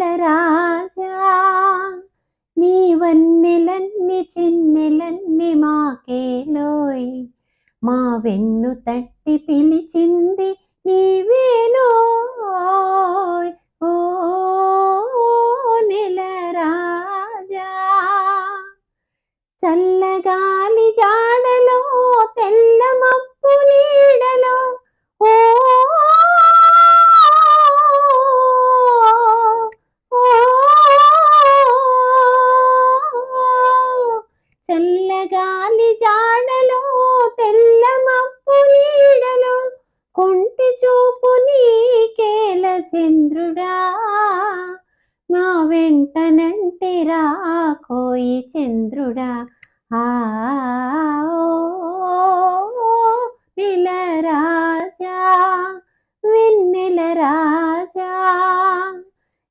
నెల రాజా నీ వన్నెలన్ని చెన్నెలన్ని మాకేలోయ్ మా వెన్ను తట్టి పిలిచింది నీవేనో ఓ నెల రాజా చల్లగాలి జాడలో తెల్ల మప్పు నీడలో ఓ గాలి జాడలో తెల్ల మప్పు నీడలో కొంటి చూపు నీకేల చంద్రుడా? నా వెంటనంటే రాకోయి చంద్రుడా. ఆ రాజా వెన్నెల రాజా.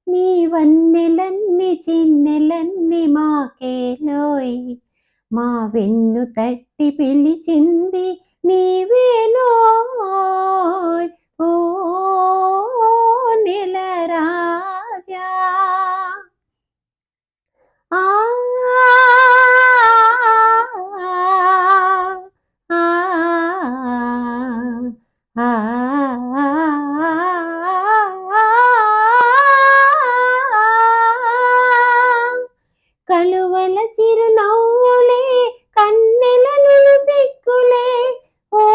నీ వన్నెలన్నీ చిన్నెలన్నీ మాకేలోయి మా వెన్ను తట్టి పిలిచింది నీవేనోయ్ ఓ కలువల చిరునవ్వులే కన్నెలను సిక్కులే ఓ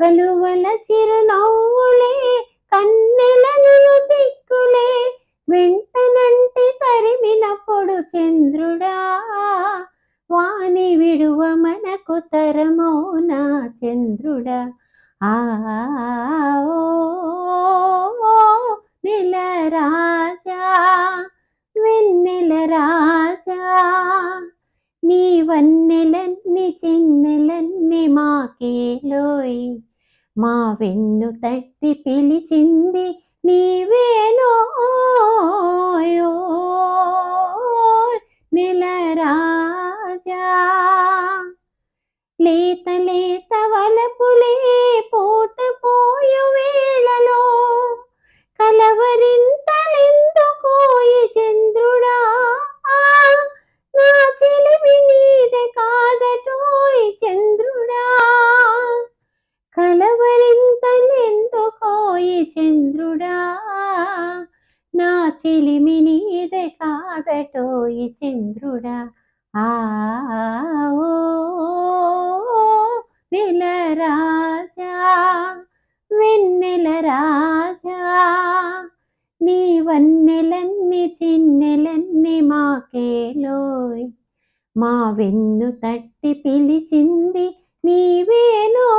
కలువల చిరునవ్వులే కన్నెలను సిక్కులే వెంటనంటి తరిమినప్పుడు చంద్రుడా వాణి విడువ మనకు తరమౌనా చంద్రుడా. ఆ ఓ నెల రాజా వెన్నెల రాజా నీ వన్నెలన్ని చిన్నెలన్ని మాకేలోయ్ మా వెన్ను తట్టి పిలిచింది నీవేనో నెల రాజా. లేత లేత వలపులే పోత పోయు వేళలో కలవరింతలెందుకోయి చంద్రుడా? నా చిలిమి నీదే కాదటోయ్ చంద్రుడా? కలవరింతలెందుకోయి చంద్రుడా? నా చెలిమి నీదే కాదటోయి చంద్రుడా? ఆ ఓ నెల రాజా వెన్నెల రాజా నీ వన్నెలన్ని చిన్నెలన్ని మాకేలోయ్ మా వెన్ను తట్టి పిలిచింది నీవేనో